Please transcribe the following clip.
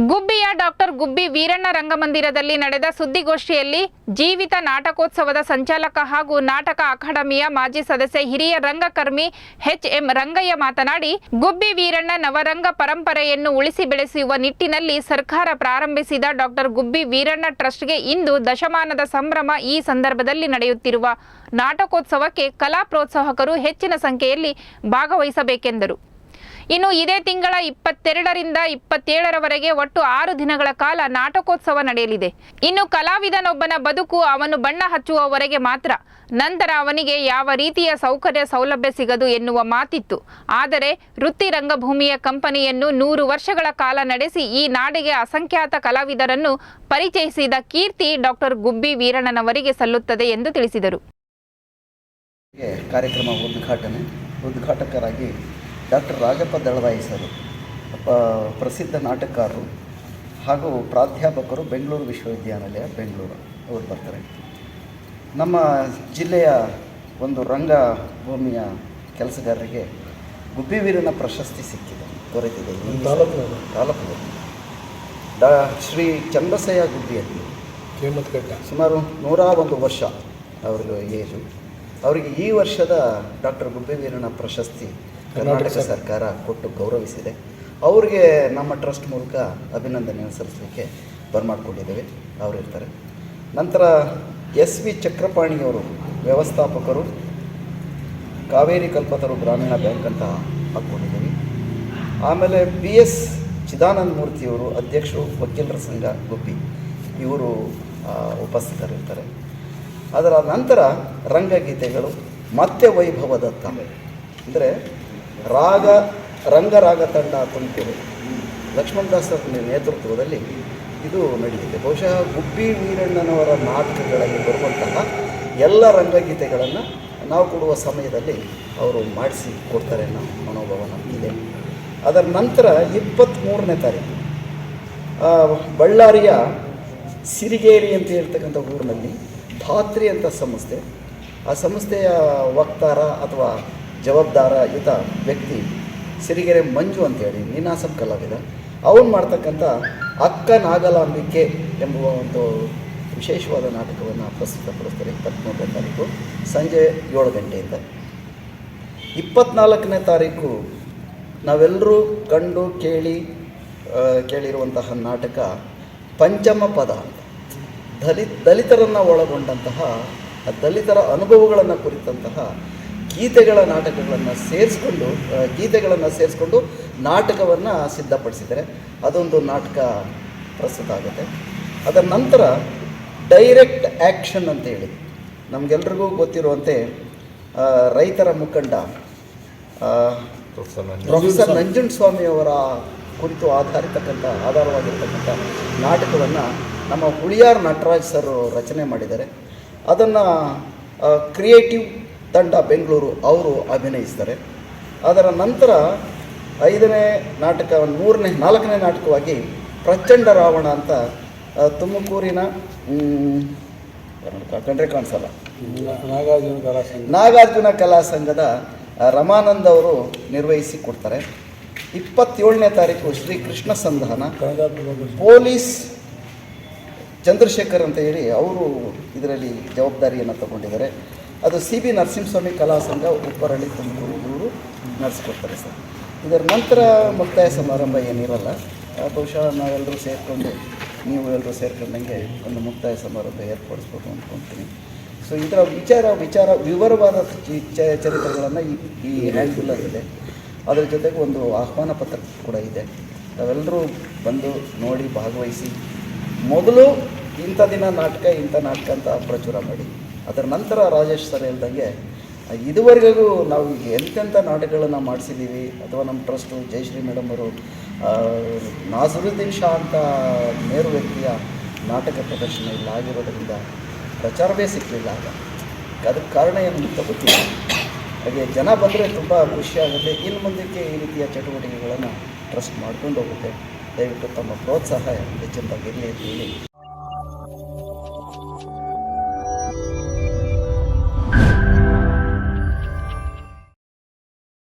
ಗುಬ್ಬಿಯ doctor Gubbi Veeranna ರಂಗಮಂದಿರದಲ್ಲಿ ನಡೆದ ಸುದ್ದಿಗೋಷ್ಠಿಯಲ್ಲಿ ಜೀವಿತ ನಾಟಕೋತ್ಸವದ ಸಂಚಾಲಕ ಹಾಗೂ ನಾಟಕ ಅಕಾಡೆಮಿಯ ಮಾಜಿ ಸದಸ್ಯ ಹಿರಿಯ ರಂಗಕರ್ಮಿ ಎಚ್ ಎಂ ರಂಗಯ್ಯ ಮಾತನಾಡಿ, ಗುಬ್ಬಿ ವೀರಣ್ಣ ನವರಂಗ ಪರಂಪರೆಯನ್ನು ಉಳಿಸಿ ಬೆಳೆಸುವ ನಿಟ್ಟಿನಲ್ಲಿ ಸರ್ಕಾರ ಪ್ರಾರಂಭಿಸಿದ ಡಾಕ್ಟರ್ ಗುಬ್ಬಿ ವೀರಣ್ಣ ಟ್ರಸ್ಟ್ಗೆ ಇಂದು ದಶಮಾನದ ಸಂಭ್ರಮ ಈ ಸಂದರ್ಭದಲ್ಲಿ ನಡೆಯುತ್ತಿರುವ ನಾಟಕೋತ್ಸವಕ್ಕೆ ಕಲಾ ಪ್ರೋತ್ಸಾಹಕರು ಹೆಚ್ಚಿನ ಸಂಖ್ಯೆಯಲ್ಲಿ ಭಾಗವಹಿಸಬೇಕೆಂದರು. ಇನ್ನು ಇದೇ ತಿಂಗಳ ಇಪ್ಪತ್ತೆರಡರಿಂದ ಇಪ್ಪತ್ತೇಳರವರೆಗೆ ಒಟ್ಟು ಆರು ದಿನಗಳ ಕಾಲ ನಾಟಕೋತ್ಸವ ನಡೆಯಲಿದೆ. ಇನ್ನು ಕಲಾವಿದನೊಬ್ಬನ ಬದುಕು ಅವನು ಬಣ್ಣ ಹಚ್ಚುವವರೆಗೆ ಮಾತ್ರ. ನಂತರ ಅವನಿಗೆ ಯಾವ ರೀತಿಯ ಸೌಕರ್ಯ ಸೌಲಭ್ಯ ಸಿಗದು ಎನ್ನುವ ಮಾತಿತ್ತು. ಆದರೆ ವೃತ್ತಿ ರಂಗಭೂಮಿಯ ಕಂಪನಿಯನ್ನು ನೂರು ವರ್ಷಗಳ ಕಾಲ ನಡೆಸಿ ಈ ನಾಡಿಗೆ ಅಸಂಖ್ಯಾತ ಕಲಾವಿದರನ್ನು ಪರಿಚಯಿಸಿದ ಕೀರ್ತಿ ಡಾಕ್ಟರ್ ಗುಬ್ಬಿ ವೀರಣ್ಣನವರಿಗೆ ಸಲ್ಲುತ್ತದೆ ಎಂದು ತಿಳಿಸಿದರು. ಕಾರ್ಯಕ್ರಮ ಉದ್ಘಾಟನೆ, ಉದ್ಘಾಟಕರಾಗಿ ಡಾಕ್ಟರ್ ರಾಜಪ್ಪ ದಳವಾಯಿ ಸರ್ ಪ- ಪ್ರಸಿದ್ಧ ನಾಟಕಕಾರರು ಹಾಗೂ ಪ್ರಾಧ್ಯಾಪಕರು ಬೆಂಗಳೂರು ವಿಶ್ವವಿದ್ಯಾನಿಲಯ ಬೆಂಗಳೂರು. ಅವರು ಬರ್ತಾರೆ. ನಮ್ಮ ಜಿಲ್ಲೆಯ ಒಂದು ರಂಗಭೂಮಿಯ ಕೆಲಸಗಾರರಿಗೆ ಗುಬ್ಬಿ ವೀರನ ಪ್ರಶಸ್ತಿ ಸಿಕ್ಕಿದೆ ದೊರೆತಿದೆ. ತಾಲೂಕು ಡಾ ಶ್ರೀ ಚಂದ್ರಸಯ್ಯ ಗುಬ್ಬಿಯಲ್ಲಿ ಕೇಮತ್ಕಟ್ಟ ಸುಮಾರು ನೂರ ಒಂದು ವರ್ಷ ಅವ್ರಿಗೆ ಏಜು. ಅವರಿಗೆ ಈ ವರ್ಷದ ಡಾಕ್ಟರ್ ಗುಬ್ಬಿ ವೀರನ ಪ್ರಶಸ್ತಿ ಕರ್ನಾಟಕ ಸರ್ಕಾರ ಕೊಟ್ಟು ಗೌರವಿಸಿದೆ. ಅವರಿಗೆ ನಮ್ಮ ಟ್ರಸ್ಟ್ ಮೂಲಕ ಅಭಿನಂದನೆ ಸಲ್ಲಿಸಲಿಕ್ಕೆ ಬರ್ಮಾಡ್ಕೊಂಡಿದ್ದೇವೆ. ಅವರು ಇರ್ತಾರೆ. ನಂತರ ಎಸ್ ವಿ ಚಕ್ರಪಾಣಿಯವರು ವ್ಯವಸ್ಥಾಪಕರು ಕಾವೇರಿ ಕಲ್ಪತರು ಗ್ರಾಮೀಣ ಬ್ಯಾಂಕ್ ಅಂತ ಹಾಕ್ಕೊಂಡಿದ್ದೀವಿ. ಆಮೇಲೆ ಬಿ ಎಸ್ ಚಿದಾನಂದ ಮೂರ್ತಿಯವರು ಅಧ್ಯಕ್ಷರು ವಕೀಲರ ಸಂಘ ಗುಬ್ಬಿ. ಇವರು ಉಪಸ್ಥಿತರಿರ್ತಾರೆ. ಅದರ ನಂತರ ರಂಗಗೀತೆಗಳು ಮತ್ತೆ ವೈಭವದ ದತ್ತ ಅಂದರೆ ರಾಗ, ರಂಗರಾಗ ತಂಡ ತುಮಕೂರು ಲಕ್ಷ್ಮಣದಾಸ್ ಅವರ ನೇತೃತ್ವದಲ್ಲಿ ಇದು ನಡೆಯುತ್ತೆ ಬಹುಶಃ ಗುಬ್ಬಿ ವೀರಣ್ಣನವರ ನಾಟಕಗಳಲ್ಲಿ ಬರುವಂತಹ ಎಲ್ಲ ರಂಗಗೀತೆಗಳನ್ನು ನಾವು ಕೊಡುವ ಸಮಯದಲ್ಲಿ ಅವರು ಮಾಡಿಸಿ ಕೊಡ್ತಾರೆ ಅನ್ನೋ ಮನೋಭಾವ ನಮಗಿದೆ ಅದರ ನಂತರ ಇಪ್ಪತ್ತ್ಮೂರನೇ ತಾರೀಕು ಬಳ್ಳಾರಿಯ ಸಿರಿಗೇರಿ ಅಂತ ಹೇಳ್ತಕ್ಕಂಥ ಊರಿನಲ್ಲಿ ಧಾತ್ರಿ ಅಂತ ಸಂಸ್ಥೆ, ಆ ಸಂಸ್ಥೆಯ ವಕ್ತಾರ ಅಥವಾ ಜವಾಬ್ದಾರಯುತ ವ್ಯಕ್ತಿ ಸಿರಿಗೆರೆ ಮಂಜು ಅಂತೇಳಿ, ನೀನಾಸಂ ಕಲಾವಿದ. ಅವನು ಮಾಡ್ತಕ್ಕಂಥ ಅಕ್ಕ ನಾಗಲಾಂಬಿಕೆ ಎಂಬುವ ಒಂದು ವಿಶೇಷವಾದ ನಾಟಕವನ್ನು ಪ್ರಸ್ತುತಪಡಿಸ್ತಾರೆ ಇಪ್ಪತ್ತ್ಮೂರನೇ ತಾರೀಕು ಸಂಜೆ ಏಳು ಗಂಟೆಯಿಂದ. ಇಪ್ಪತ್ನಾಲ್ಕನೇ ತಾರೀಕು ನಾವೆಲ್ಲರೂ ಕಂಡು ಕೇಳಿ ಕೇಳಿರುವಂತಹ ನಾಟಕ ಪಂಚಮ ಪದ ಅಂತ. ದಲಿತ ದಲಿತರನ್ನು ಒಳಗೊಂಡಂತಹ ದಲಿತರ ಅನುಭವಗಳನ್ನು ಕುರಿತಂತಹ ಗೀತೆಗಳ ನಾಟಕಗಳನ್ನು ಸೇರಿಸ್ಕೊಂಡು ಗೀತೆಗಳನ್ನು ಸೇರಿಸ್ಕೊಂಡು ನಾಟಕವನ್ನು ಸಿದ್ಧಪಡಿಸಿದ್ದಾರೆ. ಅದೊಂದು ನಾಟಕ ಪ್ರಸ್ತುತ ಆಗುತ್ತೆ. ಅದರ ನಂತರ ಡೈರೆಕ್ಟ್ ಆ್ಯಕ್ಷನ್ ಅಂತೇಳಿ ನಮಗೆಲ್ರಿಗೂ ಗೊತ್ತಿರುವಂತೆ ರೈತರ ಮುಖಂಡ ಪ್ರೊಫೆಸರ್ ಪ್ರೊಫೆಸರ್ ನಂಜುಂಡಸ್ವಾಮಿಯವರ ಕುರಿತು ಆಧಾರಿತಕ್ಕಂಥ ಆಧಾರವಾಗಿರ್ತಕ್ಕಂಥ ನಾಟಕವನ್ನು ನಮ್ಮ ಹುಳಿಯಾರ್ ನಟರಾಜ್ ಸರ್ ರಚನೆ ಮಾಡಿದ್ದಾರೆ. ಅದನ್ನು ಕ್ರಿಯೇಟಿವ್ ತಂಡ ಬೆಂಗಳೂರು ಅವರು ಅಭಿನಯಿಸ್ತಾರೆ ಅದರ ನಂತರ ಐದನೇ ನಾಟಕ ಮೂರನೇ ನಾಲ್ಕನೇ ನಾಟಕವಾಗಿ ಪ್ರಚಂಡ ರಾವಣ ಅಂತ ತುಮಕೂರಿನ ಕಂಡ್ರೆ ಕಾಣಿಸಲ್ಲ. ನಾಗಾರ್ಜುನ ಕಲಾ ಸಂಘ. ನಾಗಾರ್ಜುನ ಕಲಾ ಸಂಘದ ರಮಾನಂದ್ ಅವರು ನಿರ್ವಹಿಸಿ ಕೊಡ್ತಾರೆ. ಇಪ್ಪತ್ತೇಳನೇ ತಾರೀಕು ಶ್ರೀ ಕೃಷ್ಣ ಸಂಧಾನ. ಪೊಲೀಸ್ ಚಂದ್ರಶೇಖರ್ ಅಂತ ಹೇಳಿ ಅವರು ಇದರಲ್ಲಿ ಜವಾಬ್ದಾರಿಯನ್ನು ತಗೊಂಡಿದ್ದಾರೆ. ಅದು ಸಿ ಬಿ ನರಸಿಂಹಸ್ವಾಮಿ ಕಲಾ ಸಂಘ ಉಪ್ಪರಳ್ಳಿ ತುಮಕೂರು ಇವರು ನಡೆಸ್ಕೊಡ್ತಾರೆ ಸರ್. ಇದರ ನಂತರ ಮುಕ್ತಾಯ ಸಮಾರಂಭ ಏನಿರಲ್ಲ ಬಹುಶಃ ನಾವೆಲ್ಲರೂ ಸೇರಿಕೊಂಡು, ನೀವು ಎಲ್ಲರೂ ಸೇರ್ಕೊಂಡಂಗೆ ಒಂದು ಮುಕ್ತಾಯ ಸಮಾರಂಭ ಏರ್ಪಡಿಸ್ಬೋದು ಅಂದ್ಕೊತೀನಿ. ಸೊ ಇದರ ವಿಚಾರ ವಿಚಾರ, ವಿವರವಾದ ಚರಿತ್ರೆಗಳನ್ನು ಈ ಈ ಇದೆ. ಅದರ ಜೊತೆಗೆ ಒಂದು ಆಹ್ವಾನ ಪತ್ರ ಕೂಡ ಇದೆ. ನಾವೆಲ್ಲರೂ ಬಂದು ನೋಡಿ ಭಾಗವಹಿಸಿ, ಮೊದಲು ಇಂಥ ದಿನ ನಾಟಕ, ಇಂಥ ನಾಟಕ ಅಂತ ಪ್ರಚುರ ಮಾಡಿ. ಅದರ ನಂತರ ರಾಜೇಶ್ ಸರ್ ಹೇಳ್ದಂಗೆ, ಇದುವರೆಗೂ ನಾವು ಎಂತೆಂಥ ನಾಟಕಗಳನ್ನು ಮಾಡಿಸಿದ್ದೀವಿ, ಅಥವಾ ನಮ್ಮ ಟ್ರಸ್ಟು ಜಯಶ್ರೀ ಮೇಡಮ್ ಅವರು ನಾಸರುದ್ದೀನ್ ಶಾ ಅಂತ ಮೇರು ವ್ಯಕ್ತಿಯ ನಾಟಕ ಪ್ರದರ್ಶನ ಇಲ್ಲ ಆಗಿರೋದರಿಂದ ಪ್ರಚಾರವೇ ಸಿಕ್ಕಲಿಲ್ಲ ಆಗ. ಅದಕ್ಕೆ ಕಾರಣ ಏನು ಅಂತ ಗೊತ್ತಿಲ್ಲ. ಹಾಗೆ ಜನ ಬಂದರೆ ತುಂಬ ಖುಷಿಯಾಗುತ್ತೆ ಇನ್ನು ಮುಂದಕ್ಕೆ ಈ ರೀತಿಯ ಚಟುವಟಿಕೆಗಳನ್ನು ಟ್ರಸ್ಟ್ ಮಾಡ್ಕೊಂಡು ಹೋಗುತ್ತೆ. ದಯವಿಟ್ಟು ತಮ್ಮ ಪ್ರೋತ್ಸಾಹ ಹೆಚ್ಚಿನ ಅಂತ ಹೇಳಿ.